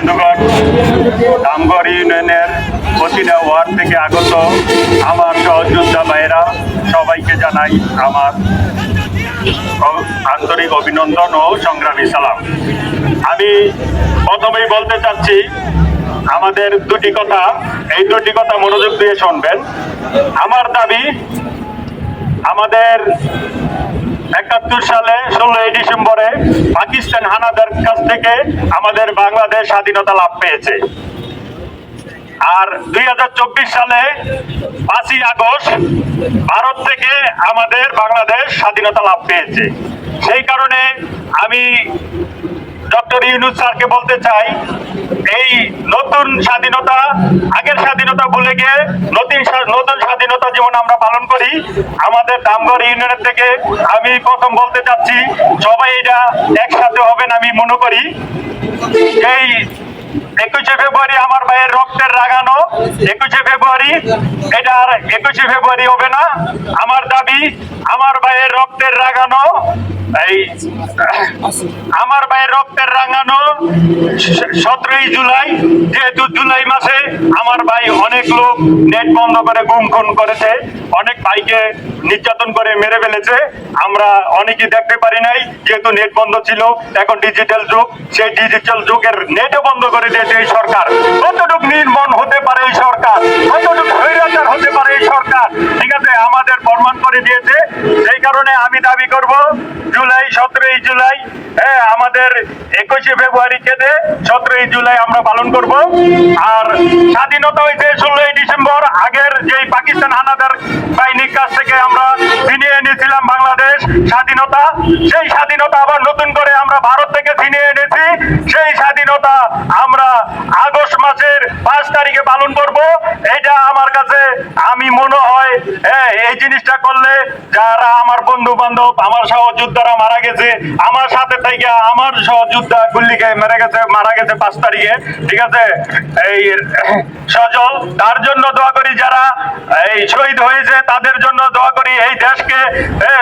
বন্ধুগণ ইউনিয়নের প্রতিটা ওয়ার্ড থেকে আগত আমার সহযোদ্ধা ভাইয়েরা, সবাইকে জানাই আমার আন্তরিক অভিনন্দন ও সংগ্রামী সালাম। আমি প্রথমেই বলতে চাচ্ছি, আমাদের দুটি কথা, এই দুটি কথা মনোযোগ দিয়ে শুনবেন। আমার দাবি, আমাদের একাত্তর সালে ষোলোই ডিসেম্বরে পাকিস্তান হানাদার কাছ থেকে আমাদের বাংলাদেশ স্বাধীনতা লাভ পেয়েছে। আর দুই হাজার চব্বিশ সালে পাঁচই আগস্ট ভারত থেকে আমাদের বাংলাদেশ স্বাধীনতা লাভ পেয়েছে। সেই কারণে আমি ডক্টর ইউনুস স্যারকে বলতে চাই এই নতুন স্বাধীনতা, আগের স্বাধীনতা ভুলে গিয়ে নতুন নতুন স্বাধীনতা যেমন আমরা পালন করি। আমাদের দামগড় ইউনিয়নের থেকে আমি প্রথম বলতে চাচ্ছি, সবাই এটা একসাথে হবেন আমি মনে করি। এই একুশে ফেব্রুয়ারি আমার ভাইয়ের রক্তের রাগানো। একুশে ফেব্রুয়ারি, এটা আর একুশে ফেব্রুয়ারি হবে না। আমার দাবি, আমার ভাইয়ের রক্তের রাগানো। আমার ভাইয়ের রক্তের রাঙানো সতেরোই জুলাই, যেহেতু জুলাই মাসে আমার ভাই অনেক লোক নেট বন্ধ করে গুম খুন করেছে, অনেক ভাইকে নির্যাতন করে মেরে ফেলেছে, আমরা অনেকেই দেখতে পারি নাই, যেহেতু নেট বন্ধ ছিল, এখন ডিজিটাল যুগ, সেই ডিজিটাল যুগের নেটও বন্ধ করে দিয়েছে এই সরকার। কতটুকু নির্মম হতে পারে এই সরকার কতটুকু হৈরাচার হতে পারে এই সরকার ঠিক আছে আমাদের প্রমাণ করে দিয়েছে সেই কারণে আমি দাবি করব জুলাই সতেরোই জুলাই হ্যাঁ আমাদের একুশে ফেব্রুয়ারি কেটে সতেরোই জুলাই আমরা পালন করব। আর স্বাধীনতা হয়েছে ষোলোই ডিসেম্বর আগের যেই পাকিস্তান হানাদার বাহিনীর কাছ থেকে আমরা ছিনিয়ে এনেছিলাম বাংলাদেশ স্বাধীনতা, সেই স্বাধীনতা আবার নতুন করে আমরা ভারত থেকে ছিনিয়ে এনেছি। সেই স্বাধীনতা আমরা আগস্ট মাসের পাঁচ তারিখে পালন করব। আমার কাছে, আমি মনে হয় এই জিনিসটা করলে যারা আমার বন্ধু বান্ধব আমার সহযোদ্ধারা মারা গেছে, আমার সাথে থেকে আমার সহযোদ্ধা গুল্লি খেয়ে মারা গেছে মারা গেছে পাঁচ তারিখে, ঠিক আছে? এই, সজল, তার জন্য দোয়া করি যারা, এই, শহীদ হয়েছে, তাদের জন্য দোয়া করি এই দেশকে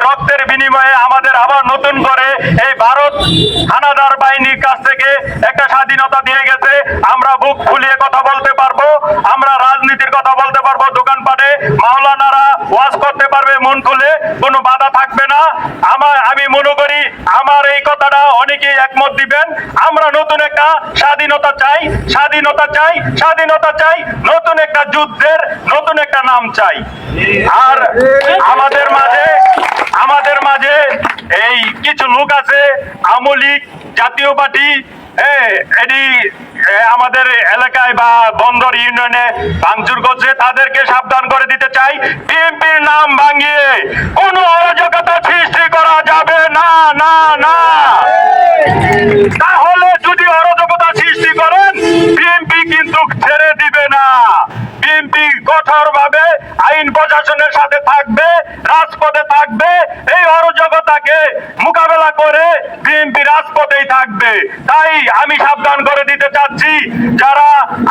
রক্তের বিনিময়ে আমাদের আবার নতুন করে এই ভারত হানাদার বাহিনীর কাছ থেকে একটা স্বাধীনতা দিয়ে গেছে। আমরা বুক ফুলিয়ে কথা বলতে পারব মাওলানারা ওয়াজ করতে পারবে মন খুলে, কোনো বাধা থাকবে না। আমার, আমি মনে করি আমার এই কথাটা অনেকেই একমত দিবেন। আমরা নতুন একটা স্বাধীনতা চাই স্বাধীনতা চাই স্বাধীনতা চাই, নতুন একটা যুদ্ধের নতুন একটা নাম চাই। আর আমাদের মাঝে আমাদের মাঝে এই কিছু লোক আছে আমলিক জাতীয় পার্টি এটি আমাদের এলাকায় বা বন্দর ইউনিয়নে ভাঙচুর করছে, তাদেরকে সাবধান করে দিতে চাই। বিএনপির নাম ভাঙিয়ে কোনো অরাজকতা সৃষ্টি করা যাবে না না না। অরাজকতাকে মোকাবেলা করে বিএনপি রাজপথেই থাকবে। তাই আমি সাবধান করে দিতে চাচ্ছি, যারা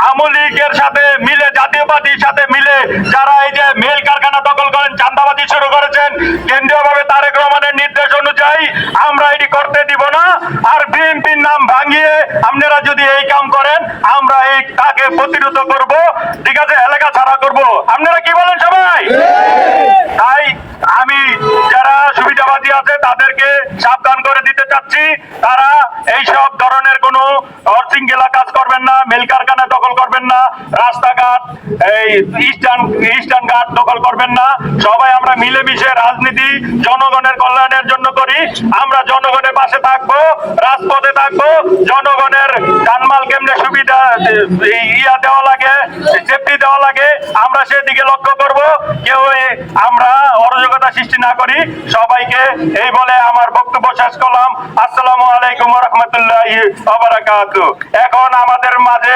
আমলিগের সাথে মিলে জাতীয় পার্টির সাথে মিলে, যারা এই যে মেল কারখানা দখল করেন চান্দাবাজি শুরু করেছেন, কেন্দ্রীয়ভাবে তারেক রহমানের নির্দেশ অনুযায়ী আমরা এটি করতে দিব না। আর বিএনপির নাম ভাঙিয়ে আপনারা যদি এই কাম করেন, আমরা এই তাকে প্রতিরোধ করব। ঠিক আছে, এলাকা ছাড়া করব। আপনারা কি বলেন সবাই তাই আমি যারা সুবিধাবাদী আছে তাদেরকে সাবধান করে দিতে চাচ্ছি তারা এই সব ধরনের কোনো অশৃঙ্খলা কাজ করবেন না, মিল কারখানা দখল করবেন না, রাস্তাঘাট, এই ইস্টার্ন ইস্টার্ন ঘাট দখল করবেন না। সবাই আমরা মিলেমিশে রাজনীতি জনগণের কল্যাণের জন্য করি। আমরা জনগণের পাশে থাকব, রাজপথে থাকব, জনগণের জানমাল কেমনে সুবিধা ইয়া দেওয়া লাগে সেফটি দেওয়া লাগে, আমরা সেদিকে লক্ষ্য করব। কেউ আমরা অরাজকতা সৃষ্টি না করি। সবাইকে এই বলে আমার বক্তব্য শেষ করলাম। আসসালামু আলাইকুম রহমতুল্লাহ এখন আমাদের মাঝে